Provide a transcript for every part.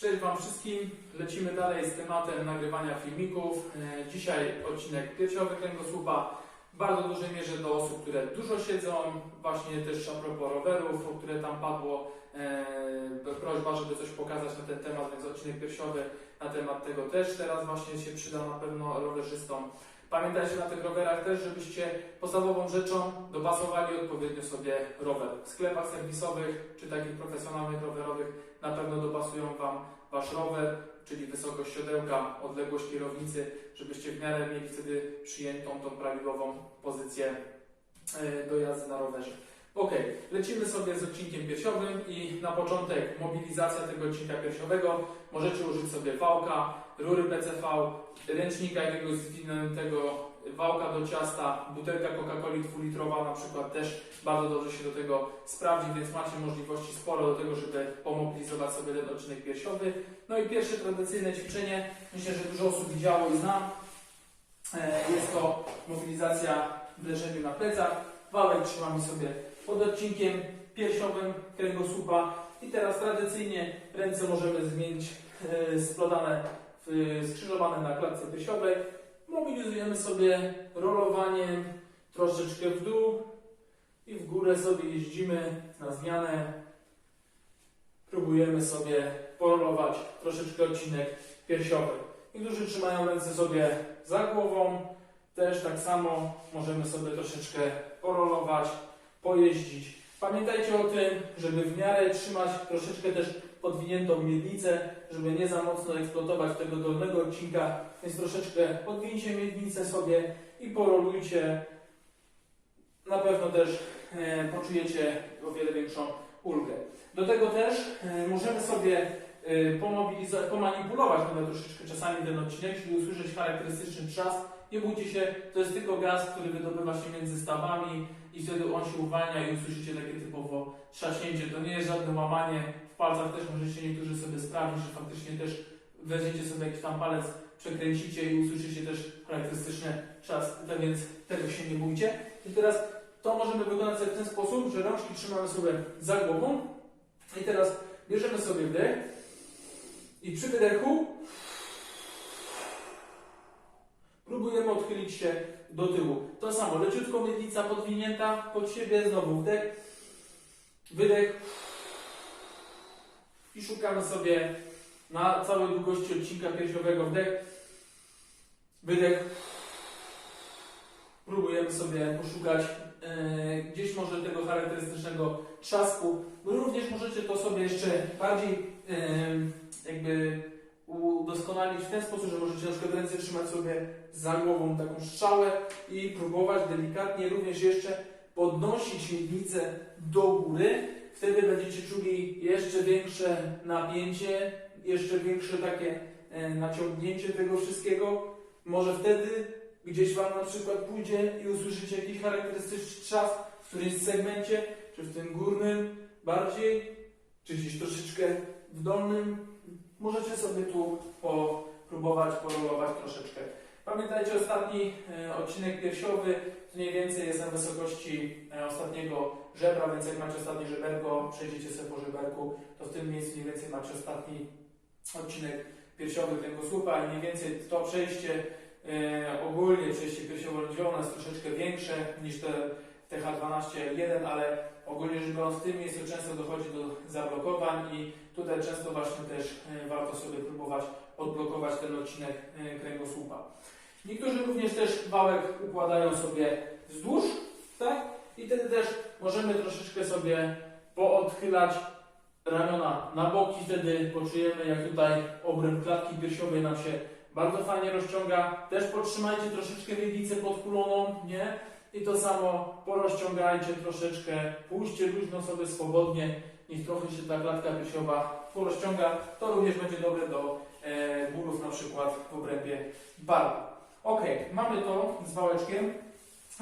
Cześć Wam wszystkim. Lecimy dalej z tematem nagrywania filmików. E, Dzisiaj odcinek piersiowy kręgosłupa. W bardzo dużej mierze do osób, które dużo siedzą. Właśnie też a propos rowerów, o które tam padło. E, prośba, żeby coś pokazać na ten temat, więc odcinek piersiowy na temat tego też teraz właśnie się przyda na pewno rowerzystom. Pamiętajcie na tych rowerach też, żebyście podstawową rzeczą dopasowali odpowiednio sobie rower. W sklepach serwisowych czy takich profesjonalnych rowerowych na pewno dopasują Wam Wasz rower, czyli wysokość siodełka, odległość kierownicy, żebyście w miarę mieli wtedy przyjętą tą prawidłową pozycję e, do jazdy na rowerze. Ok, lecimy sobie z odcinkiem piersiowym i na początek mobilizacja tego odcinka piersiowego. Możecie użyć sobie wałka, rury PCV, ręcznika jakiegoś zwiniętego wałka do ciasta, butelka Coca-Coli dwulitrowa na przykład też bardzo dobrze się do tego sprawdzi, więc macie możliwości sporo do tego, żeby pomobilizować sobie ten odcinek piersiowy. No i pierwsze tradycyjne ćwiczenie, myślę, że dużo osób widziało i zna. E, Jest to mobilizacja w leżeniu na plecach. Wałek trzymamy sobie pod odcinkiem piersiowym kręgosłupa i teraz tradycyjnie ręce możemy zmienić e, splodane, skrzyżowane na klatce piersiowej. Mobilizujemy sobie rolowaniem troszeczkę w dół i w górę sobie jeździmy na zmianę. Próbujemy sobie porolować troszeczkę odcinek piersiowy. Niektórzy trzymają ręce sobie za głową. Też tak samo możemy sobie troszeczkę porolować, pojeździć. Pamiętajcie o tym, żeby w miarę trzymać troszeczkę też podwiniętą miednicę, żeby nie za mocno eksploatować tego dolnego odcinka, więc troszeczkę podwincie miednicę sobie i porolujcie. Na pewno też e, poczujecie o wiele większą ulgę. Do tego też e, możemy sobie e, pomanipulować nawet troszeczkę czasami ten odcinek, czyli usłyszeć charakterystyczny trzask. Nie bójcie się, to jest tylko gaz, który wydobywa się między stawami i wtedy on się uwalnia i usłyszycie takie typowo trzaśnięcie. To nie jest żadne łamanie. W palcach też możecie niektórzy sobie sprawdzić, że faktycznie też weźmiecie sobie jakiś tam palec, przekręcicie i usłyszycie też charakterystyczne trzask, tak więc tego się nie bójcie. I teraz to możemy wykonać w ten sposób, że rączki trzymamy sobie za głową i teraz bierzemy sobie wdech i przy wydechu próbujemy odchylić się do tyłu. To samo, leciutko miednica podwinięta pod siebie, znowu wdech, wydech i szukamy sobie na całej długości odcinka piersiowego wdech, wydech. Próbujemy sobie poszukać e, gdzieś może tego charakterystycznego trzasku. Również możecie to sobie jeszcze bardziej e, jakby udoskonalić w ten sposób, że możecie na przykład ręce trzymać sobie za głową taką strzałę i próbować delikatnie również jeszcze podnosić miednicę do góry. Wtedy będziecie czuli jeszcze większe napięcie, jeszcze większe takie e, naciągnięcie tego wszystkiego. Może wtedy gdzieś Wam na przykład pójdzie i usłyszycie jakiś charakterystyczny trzask w którymś segmencie, czy w tym górnym bardziej, czy gdzieś troszeczkę w dolnym. Możecie sobie tu popróbować, porolować troszeczkę. Pamiętajcie, ostatni e, odcinek piersiowy mniej więcej jest na wysokości e, ostatniego żebra, więc jak macie ostatnie żeberko, przejdziecie sobie po żeberku, to w tym miejscu mniej więcej macie ostatni odcinek piersiowy kręgosłupa i mniej więcej to przejście e, ogólnie, przejście piersiowo-lędźwiowe jest troszeczkę większe niż te TH12.1, ale ogólnie rzecz biorąc w tym miejscu często dochodzi do zablokowań i tutaj często właśnie też e, warto sobie próbować odblokować ten odcinek e, kręgosłupa. Niektórzy również też wałek układają sobie wzdłuż, tak? I wtedy też możemy troszeczkę sobie poodchylać ramiona na boki, wtedy poczujemy jak tutaj obręb klatki piersiowej nam się bardzo fajnie rozciąga. Też podtrzymajcie troszeczkę miednicę podkuloną, nie? I to samo porozciągajcie troszeczkę, pójście luźno sobie swobodnie, niech trochę się ta klatka piersiowa porozciąga. To również będzie dobre do e, bólów na przykład w obrębie barku. Ok, mamy to z wałeczkiem,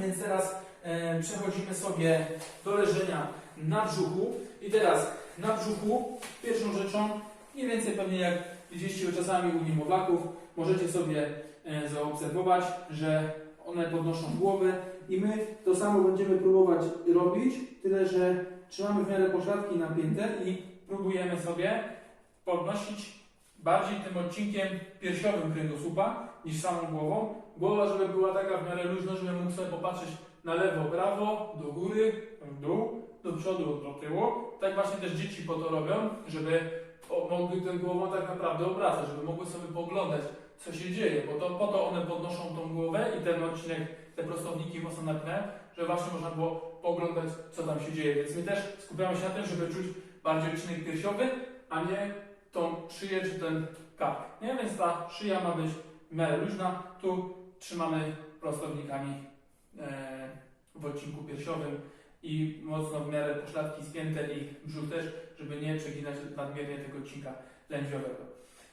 więc teraz e, przechodzimy sobie do leżenia na brzuchu. I teraz na brzuchu pierwszą rzeczą, mniej więcej pewnie jak widzieliście czasami u niemowlaków, możecie sobie e, zaobserwować, że one podnoszą głowę i my to samo będziemy próbować robić, tyle że trzymamy w miarę pośladki napięte i próbujemy sobie podnosić bardziej tym odcinkiem piersiowym kręgosłupa niż samą głową. Głowa, żeby była taka w miarę luźna, żeby mógł sobie popatrzeć na lewo, prawo, do góry, w dół, do przodu, do tyłu. Tak właśnie też dzieci po to robią, żeby mogły tę głową tak naprawdę obracać, żeby mogły sobie poglądać, co się dzieje, bo to, po to one podnoszą tą głowę i ten odcinek, te prostowniki mocno napinają, żeby właśnie można było poglądać, co tam się dzieje. Więc my też skupiamy się na tym, żeby czuć bardziej odcinek piersiowy, a nie tą szyję czy ten kark. Nie? Więc ta szyja ma być w miarę luźna. Tu trzymamy prostownikami e, w odcinku piersiowym i mocno w miarę poszlatki spięte i brzuch też, żeby nie przeginać nadmiernie tego odcinka lędźwiowego.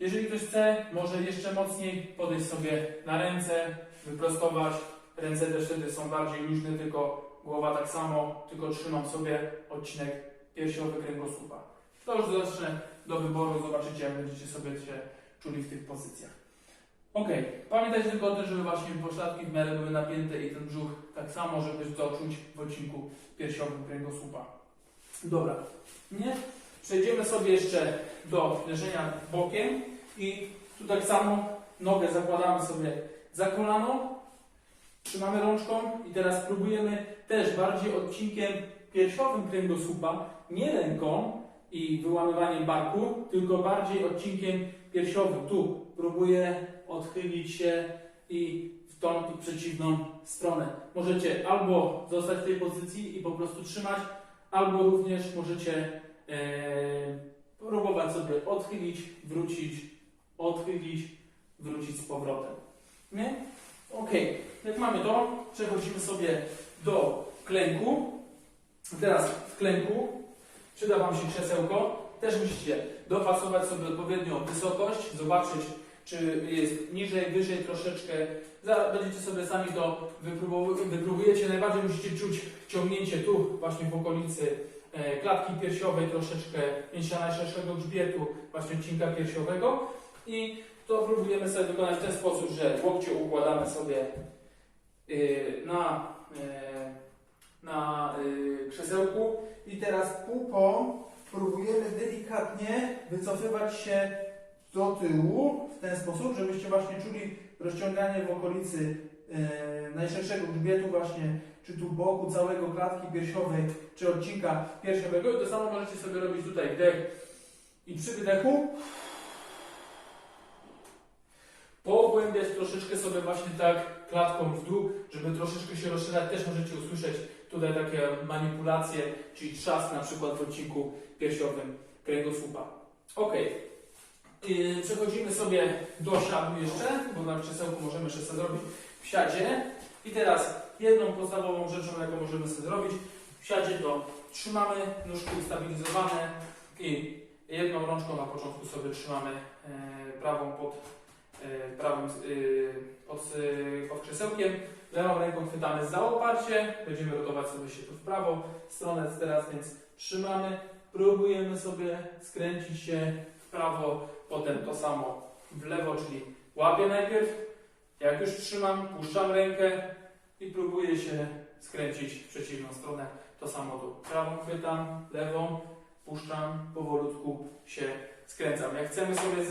Jeżeli ktoś chce, może jeszcze mocniej podejść sobie na ręce, wyprostować. Ręce też wtedy są bardziej luźne, tylko głowa tak samo, tylko trzymam sobie odcinek piersiowy kręgosłupa. To już zacznę do wyboru, zobaczycie jak będziecie sobie się czuli w tych pozycjach. Ok, pamiętajcie tylko o tym, żeby właśnie pośladki w miarę były napięte i ten brzuch tak samo, żeby to czuć w odcinku piersiowym kręgosłupa. Dobra, nie? Przejdziemy sobie jeszcze do leżenia bokiem i tu tak samo nogę zakładamy sobie za kolano, trzymamy rączką i teraz próbujemy też bardziej odcinkiem piersiowym kręgosłupa, nie ręką i wyłamywaniem barku, tylko bardziej odcinkiem piersiowym. Tu próbuję odchylić się i w tą przeciwną stronę. Możecie albo zostać w tej pozycji i po prostu trzymać, albo również możecie e, próbować sobie odchylić, wrócić, odchylić, wrócić z powrotem. Nie? Ok, jak mamy to, przechodzimy sobie do klęku. Teraz w klęku przyda Wam się krzesełko. Też musicie dopasować sobie odpowiednią wysokość, zobaczyć, czy jest niżej, wyżej troszeczkę. Będziecie sobie sami to wypróbu- wypróbujecie. Najbardziej musicie czuć ciągnięcie tu, właśnie w okolicy e, klatki piersiowej, troszeczkę mięśnia najszerszego grzbietu, właśnie odcinka piersiowego. I to próbujemy sobie wykonać w ten sposób, że łokcie układamy sobie y, na, y, na y, krzesełku i teraz pupą próbujemy delikatnie wycofywać się do tyłu w ten sposób, żebyście właśnie czuli rozciąganie w okolicy najszerszego grzbietu właśnie, czy tu boku całego klatki piersiowej, czy odcinka piersiowego. I to samo możecie sobie robić tutaj wdech i przy wydechu pogłębiać troszeczkę sobie właśnie tak klatką w dół, żeby troszeczkę się rozszerzać. Też możecie usłyszeć tutaj takie manipulacje, czyli trzask na przykład w odcinku piersiowym kręgosłupa. Ok. Yy, przechodzimy sobie do siadu jeszcze, bo na krzesełku możemy jeszcze sobie zrobić w siadzie. I teraz jedną podstawową rzeczą, jaką możemy sobie zrobić, w siadzie to trzymamy nóżki ustabilizowane i jedną rączką na początku sobie trzymamy e, prawą pod, prawym, e, pod, e, pod krzesełkiem, lewą ręką chwytamy za oparcie, będziemy rotować sobie się tu w prawo stronę teraz, więc trzymamy, próbujemy sobie skręcić się w prawo, potem to samo w lewo, czyli łapię najpierw, jak już trzymam, puszczam rękę i próbuję się skręcić w przeciwną stronę, to samo tu, prawą chwytam, lewą, puszczam, powolutku się skręcam. Jak chcemy sobie.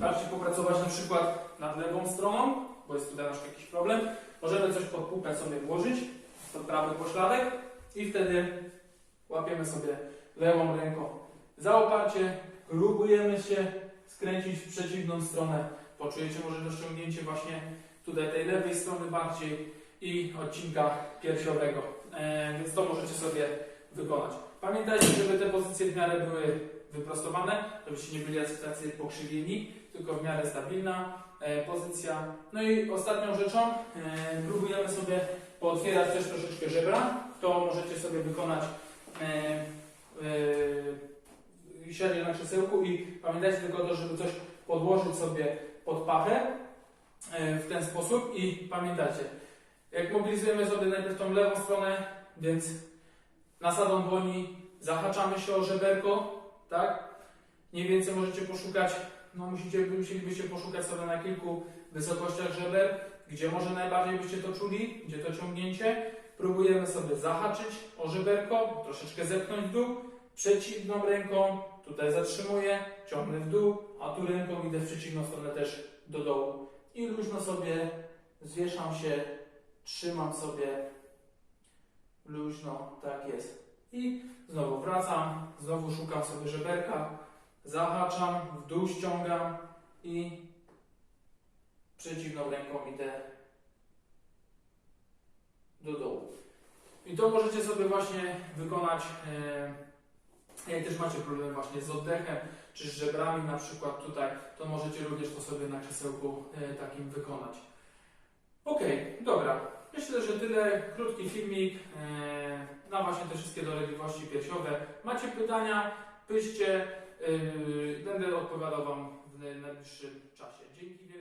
Bardziej popracować na przykład nad lewą stroną, bo jest tutaj nasz jakiś problem, możemy coś pod półkę sobie włożyć, pod prawy pośladek i wtedy łapiemy sobie lewą ręką za oparcie, próbujemy się skręcić w przeciwną stronę. Poczujecie może rozciągnięcie właśnie tutaj tej lewej strony bardziej i odcinka piersiowego. E, więc to możecie sobie wykonać. Pamiętajcie, żeby te pozycje w miarę były wyprostowane, żebyście nie byli tacy pokrzywieni, tylko w miarę stabilna e, pozycja. No i ostatnią rzeczą, e, próbujemy sobie pootwierać też troszeczkę żebra. To możecie sobie wykonać e, siadzie na krzesełku i pamiętajcie tylko to, żeby coś podłożyć sobie pod pachę w ten sposób i pamiętajcie, jak mobilizujemy sobie najpierw tą lewą stronę, więc nasadą dłoni zahaczamy się o żeberko, tak? Mniej więcej możecie poszukać, no musicie, musielibyście poszukać sobie na kilku wysokościach żeber, gdzie może najbardziej byście to czuli, gdzie to ciągnięcie. Próbujemy sobie zahaczyć o żeberko, troszeczkę zepchnąć w dół, przeciwną ręką, tutaj zatrzymuję, ciągnę w dół, a tu ręką idę w przeciwną stronę też do dołu. I luźno sobie zwieszam się, trzymam sobie luźno, tak jest. I znowu wracam, znowu szukam sobie żeberka, zahaczam, w dół ściągam i przeciwną ręką idę do dołu. I to możecie sobie właśnie wykonać, e, jak też macie problem właśnie z oddechem, czy z żebrami na przykład tutaj, to możecie również to sobie na krzesełku e, takim wykonać. Ok, dobra. Myślę, że tyle. Krótki filmik e, na właśnie te wszystkie dolegliwości piersiowe. Macie pytania? Piszcie. E, Będę odpowiadał Wam w najbliższym czasie. Dzięki wielkie.